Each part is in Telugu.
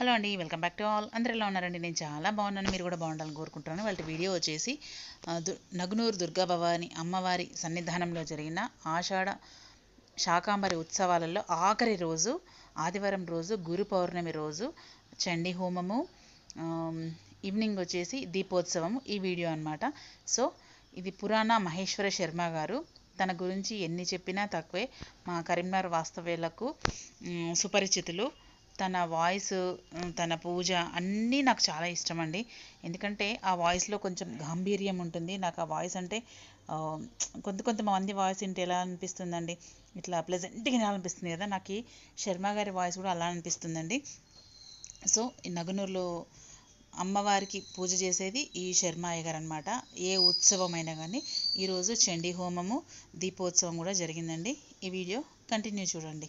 హలో అండి వెల్కమ్ బ్యాక్ టు ఆల్. అందరూ ఎలా ఉన్నారండి? నేను చాలా బాగున్నాను. మీరు కూడా బాగుండాలని కోరుకుంటున్నాను. వాళ్ళ వీడియో వచ్చేసి దు- నగునూరు దుర్గా భవాని అమ్మవారి సన్నిధానంలో జరిగిన ఆషాఢ శాకాంబరి ఉత్సవాలలో ఆఖరి రోజు ఆదివారం రోజు గురు పౌర్ణమి రోజు చండీ హోమము ఈవినింగ్ వచ్చేసి దీపోత్సవము ఈ వీడియో అనమాట సో ఇది పురాణ మహేశ్వర శర్మ గారు తన గురించి ఎన్ని చెప్పినా తక్కువే. మా కరీంనగర్ వాస్తవ్యులకు సుపరిచితులు. తన వాయిస్ తన పూజ అన్నీ నాకు చాలా ఇష్టం అండి ఎందుకంటే ఆ వాయిస్లో కొంచెం గాంభీర్యం ఉంటుంది. నాకు ఆ వాయిస్ అంటే కొంత కొంతమంది వాయిస్ వింటే ఎలా అనిపిస్తుందండి? ఇట్లా ప్లెజెంట్గా వినాలనిపిస్తుంది కదా? నాకు ఈ శర్మ గారి వాయిస్ కూడా అలా అనిపిస్తుందండి. సో ఈ అమ్మవారికి పూజ చేసేది ఈ శర్మ అయ్యగారు అనమాట ఏ ఉత్సవమైనా కానీ ఈరోజు చండీ హోమము దీపోత్సవం కూడా జరిగిందండి. ఈ వీడియో కంటిన్యూ చూడండి.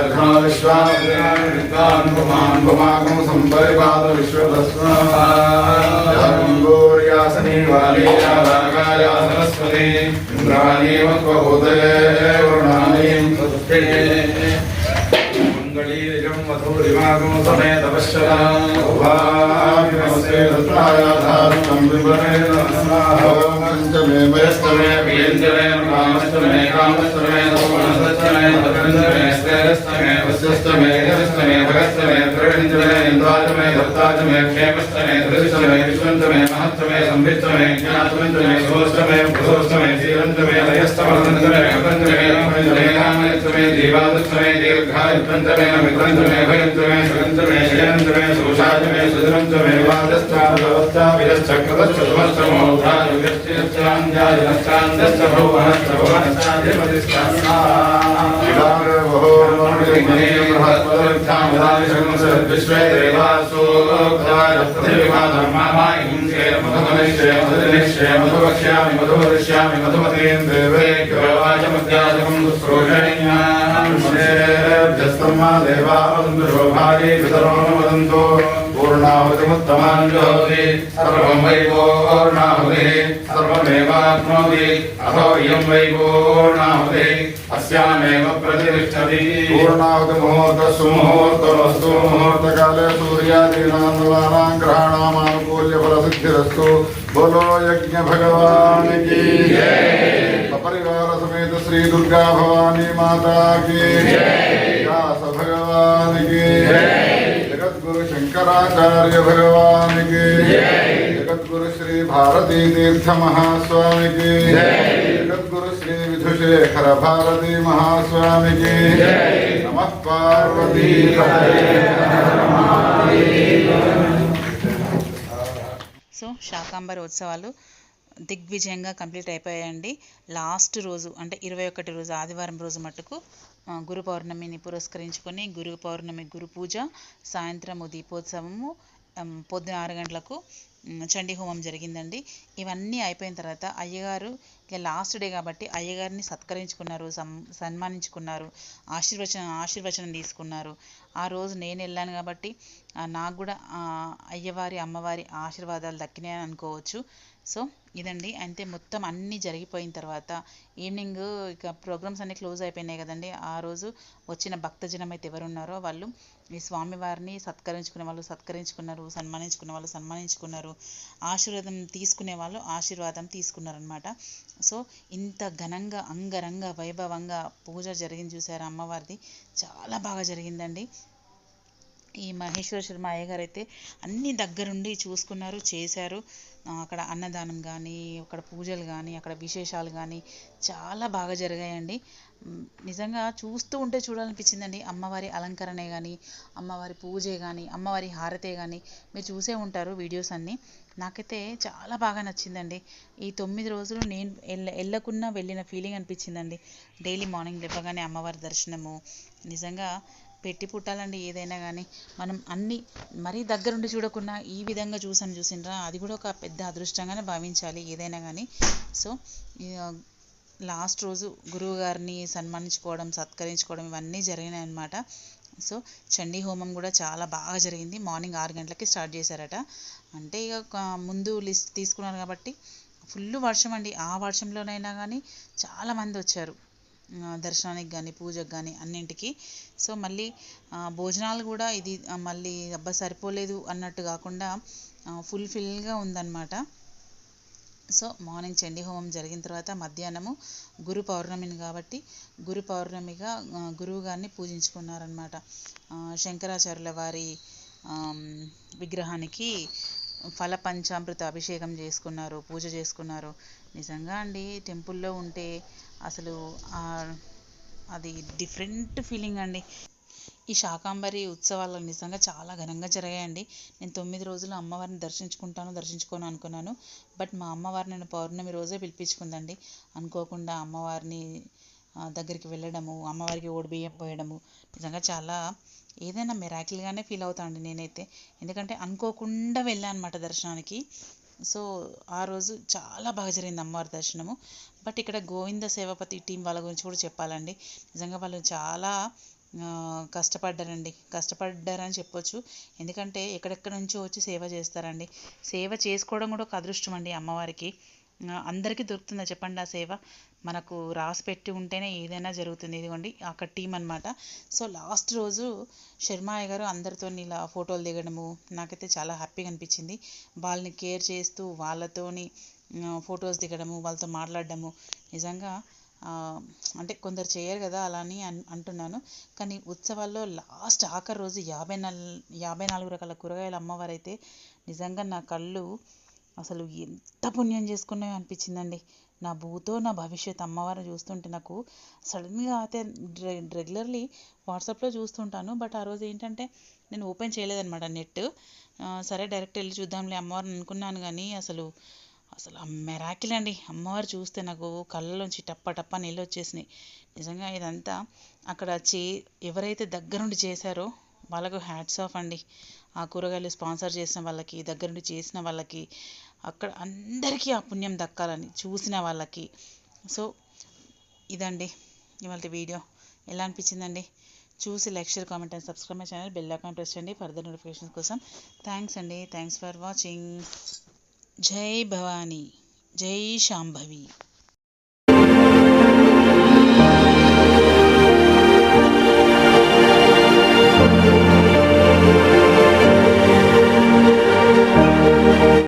हस्तघ्नो विश्वामित्राणि विद्वान् पुमान् पुमाकं सम्परिपाद विश्वतस्माङ्गोर्यासने वालीया रागाया सरस्वती इन्द्राणीव त्वभूतये वरुणानीं सत्ये मङ्गलीजं मधुरिमागं समेत पश्यतामुभागिनमस्ते दत्तायाधारं పంచమే వేస్తమే వేంద్రమే కామస్తమే కామస్తమే సోమనస్తమే భద్రంతమే శ్రేయస్తమే వశస్తమే యశస్తమే భగస్తమే ప్రవీంద్రమే ఇంద్రాజమే దత్తాజమే క్షేమస్తమే దృష్టమే విశ్వంతమే మహత్తమే సంవిత్తమే జ్ఞాతమింద్రమే సోష్టమే ప్రసోష్టమే శ్రీరంతమే లయస్తమనందమే అనంతమే రామేంద్రమే రామేంద్రమే జీవాదృష్టమే దీర్ఘాయుత్వంతమే మిత్రంతమే భయంతమే సుగంతమే శయంతమే సోషాజమే సుధురంతమే వాదస్థా వ్యవస్థా విరశ్చక్రదశ్చమోధాయుగ समस्तमोधायुगश्चिरश्चाञ्जायनश्चान्दश्च भुवनश्च विश्वे देवासो मधुवक्ष्यामि मधुवदिष्यामि मधुमतीं देवे वाचमध्याजकं शुश्रूषणीयास्तम्मा देवा वदन्तु पितरो न वदन्तु पूर्णाहुतिमुत्तमान् ज्योति सर्वं वै पूर्णाहुतिः सर्वमेवाप्नोति अहो इयं वै पूर्णाहुतिः अस्यामेव प्रतिष्ठति पूर्णाहुतिमुहूर्त सुमुहूर्तमस्तु मुहूर्तकाले सूर्यादीनां नवानां ग्रहाणामानुकूल्य फलसिद्धिरस्तु बोलो यज्ञ भगवान की सपरिवार समेत श्री दुर्गा भवानी माता की व्यास भगवान की जगद्गुरु शंकराचार्य भगवान की जगद्गुरु श्री भारती तीर्थ महास्वामी की जगद्गुरु श्री विधुशेखर भारती महास्वामी की नमः पार्वती సో శాకాంబరి ఉత్సవాలు దిగ్విజయంగా కంప్లీట్ అయిపోయాయండి లాస్ట్ రోజు అంటే ఇరవై ఒకటి రోజు ఆదివారం రోజు మట్టుకు ఆ, గురు పౌర్ణమిని పురస్కరించుకొని గురు పౌర్ణమి గురు పూజ సాయంత్రము దీపోత్సవము పొద్దున ఆరు గంటలకు చండీ హోమం జరిగిందండి. ఇవన్నీ అయిపోయిన తర్వాత అయ్యగారు ఇక లాస్ట్ డే కాబట్టి అయ్యగారిని సత్కరించుకున్నారు సం సన్మానించుకున్నారు ఆశీర్వచనం ఆశీర్వచనం తీసుకున్నారు. ఆ రోజు నేను వెళ్ళాను కాబట్టి నాకు కూడా అయ్యవారి అమ్మవారి ఆశీర్వాదాలు దక్కినాయని అనుకోవచ్చు. సో ఇదండి. అంతే మొత్తం అన్నీ జరిగిపోయిన తర్వాత ఈవినింగ్ ఇక ప్రోగ్రామ్స్ అన్నీ క్లోజ్ అయిపోయినాయి కదండి. ఆ రోజు వచ్చిన భక్తజనం అయితే ఎవరు ఉన్నారో వాళ్ళు ఈ స్వామివారిని సత్కరించుకునే వాళ్ళు సత్కరించుకున్నారు సన్మానించుకునే వాళ్ళు సన్మానించుకున్నారు ఆశీర్వాదం తీసుకునే వాళ్ళు ఆశీర్వాదం తీసుకున్నారనమాట సో ఇంత ఘనంగా అంగరంగ వైభవంగా పూజ జరిగింది చూసారా అమ్మవారిది. చాలా బాగా జరిగిందండి. ఈ మహేశ్వర శర్మ అయ్యగారు అయితే అన్ని దగ్గరుండి చూసుకున్నారు చేశారు. అక్కడ అన్నదానం కానీ అక్కడ పూజలు కానీ అక్కడ విశేషాలు కానీ చాలా బాగా జరిగాయండి. నిజంగా చూస్తూ ఉంటే చూడాలనిపించిందండి. అమ్మవారి అలంకరణే కానీ అమ్మవారి పూజే కానీ అమ్మవారి హారతే కానీ మీరు చూసే ఉంటారు వీడియోస్ అన్నీ. నాకైతే చాలా బాగా నచ్చిందండి. ఈ తొమ్మిది రోజులు నేను వెళ్ళ వెళ్ళకున్నా వెళ్ళిన ఫీలింగ్ అనిపించిందండి. డైలీ మార్నింగ్ లేవగానే అమ్మవారి దర్శనము. నిజంగా పెట్టి పుట్టాలండి ఏదైనా కానీ మనం అన్ని మరీ దగ్గరుండి చూడకుండా ఈ విధంగా చూసాను చూసిండ్రా అది కూడా ఒక పెద్ద అదృష్టంగానే భావించాలి ఏదైనా కానీ సో లాస్ట్ రోజు గురువు గారిని సన్మానించుకోవడం సత్కరించుకోవడం ఇవన్నీ జరిగినాయి అన్నమాట సో చండీ హోమం కూడా చాలా బాగా జరిగింది. మార్నింగ్ ఆరు గంటలకి స్టార్ట్ చేశారట. అంటే ఇక ముందు లిస్ట్ తీసుకున్నారు కాబట్టి ఫుల్ వర్షం అండి ఆ వర్షంలోనైనా కానీ చాలామంది వచ్చారు. దర్శనానికి కానీ పూజకు కానీ అన్నింటికి. సో మళ్ళీ భోజనాలు కూడా ఇది మళ్ళీ అబ్బా సరిపోలేదు అన్నట్టు కాకుండా ఫుల్ఫిల్గా ఉందన్నమాట. సో మార్నింగ్ చండీ హోమం జరిగిన తర్వాత మధ్యాహ్నము గురు పౌర్ణమిని కాబట్టి గురు పౌర్ణమిగా గురువు గారిని పూజించుకున్నారనమాట శంకరాచార్యుల వారి విగ్రహానికి ఫల పంచామృత అభిషేకం చేసుకున్నారు పూజ చేసుకున్నారు. నిజంగా అండి టెంపుల్లో ఉంటే అసలు అది డిఫరెంట్ ఫీలింగ్ అండి. ఈ శాకాంబరి ఉత్సవాలు నిజంగా చాలా ఘనంగా జరిగాయండి. నేను తొమ్మిది రోజులు అమ్మవారిని దర్శించుకుంటాను దర్శించుకోను అనుకున్నాను. బట్ మా అమ్మవారు నన్ను పౌర్ణమి రోజే పిలిపించుకుందండి. అనుకోకుండా అమ్మవారిని దగ్గరికి వెళ్ళడము అమ్మవారికి ఓడిబియ్యం పోయడము నిజంగా చాలా ఏదైనా మిరాకిల్గానే ఫీల్ అవుతానండి నేనైతే. ఎందుకంటే అనుకోకుండా వెళ్ళాను అనమాట దర్శనానికి. సో ఆ రోజు చాలా బాగా జరిగింది అమ్మవారి దర్శనము. బట్ ఇక్కడ గోవింద సేవపతి టీం వాళ్ళ గురించి కూడా చెప్పాలండి. నిజంగా వాళ్ళు చాలా కష్టపడ్డారండి. కష్టపడ్డారని చెప్పొచ్చు. ఎందుకంటే ఎక్కడెక్కడ నుంచో వచ్చి సేవ చేస్తారండి. సేవ చేసుకోవడం కూడా ఒక అదృష్టం అండి అమ్మవారికి. అందరికీ దొరుకుతుందా చెప్పండి ఆ సేవ. మనకు రాసి పెట్టి ఉంటేనే ఏదైనా జరుగుతుంది. ఇదిగోండి అక్కడ టీం అన్నమాట. సో లాస్ట్ రోజు శర్మాయ్య గారు అందరితో ఇలా ఫోటోలు దిగడము నాకైతే చాలా హ్యాపీగా అనిపించింది. వాళ్ళని కేర్ చేస్తూ వాళ్ళతోని ఫొటోస్ దిగడము వాళ్ళతో మాట్లాడడము. నిజంగా అంటే కొందరు చేయరు కదా అలా అని అన్- అంటున్నాను. కానీ ఉత్సవాల్లో లాస్ట్ ఆఖరి రోజు యాభై నాలుగు యాభై నాలుగు రకాల కూరగాయల అమ్మవారు అయితే నిజంగా నా కళ్ళు అసలు ఎంత పుణ్యం చేసుకున్నాయో అనిపించిందండి. నా భూతో నా భవిష్యత్ అమ్మవారిని చూస్తుంటే నాకు సడన్గా అయితే రెగ్యులర్లీ వాట్సాప్లో చూస్తుంటాను. బట్ ఆ రోజు ఏంటంటే నేను ఓపెన్ చేయలేదన్నమాట నెట్. సరే డైరెక్ట్ వెళ్ళి చూద్దాంలే అమ్మవారిని అనుకున్నాను కానీ అసలు అసలు మెరాకిల్ అండి. అమ్మవారు చూస్తే నాకు కళ్ళలోంచి టప్ప టప్ప నీళ్ళు వచ్చేసినాయి. నిజంగా ఇదంతా అక్కడ చే ఎవరైతే దగ్గరుండి చేశారో వాళ్ళకు హ్యాట్స్ ఆఫ్ అండి. ఆ కూరగాయలు స్పాన్సర్ చేసిన వాళ్ళకి దగ్గరుండి చేసిన వాళ్ళకి అక్కడ అందరికీ ఆ పుణ్యం దక్కాలని చూసిన వాళ్ళకి. సో ఇదండి ఇవాళ వీడియో. ఎలా అనిపించిందండి? చూసి like share comment and subscribe my channel. Bell icon press చేయండి ఫర్దర్ నోటిఫికేషన్స్ కోసం. థ్యాంక్స్ అండి. Thanks for watching. జై భవానీ. జై శాంభవి.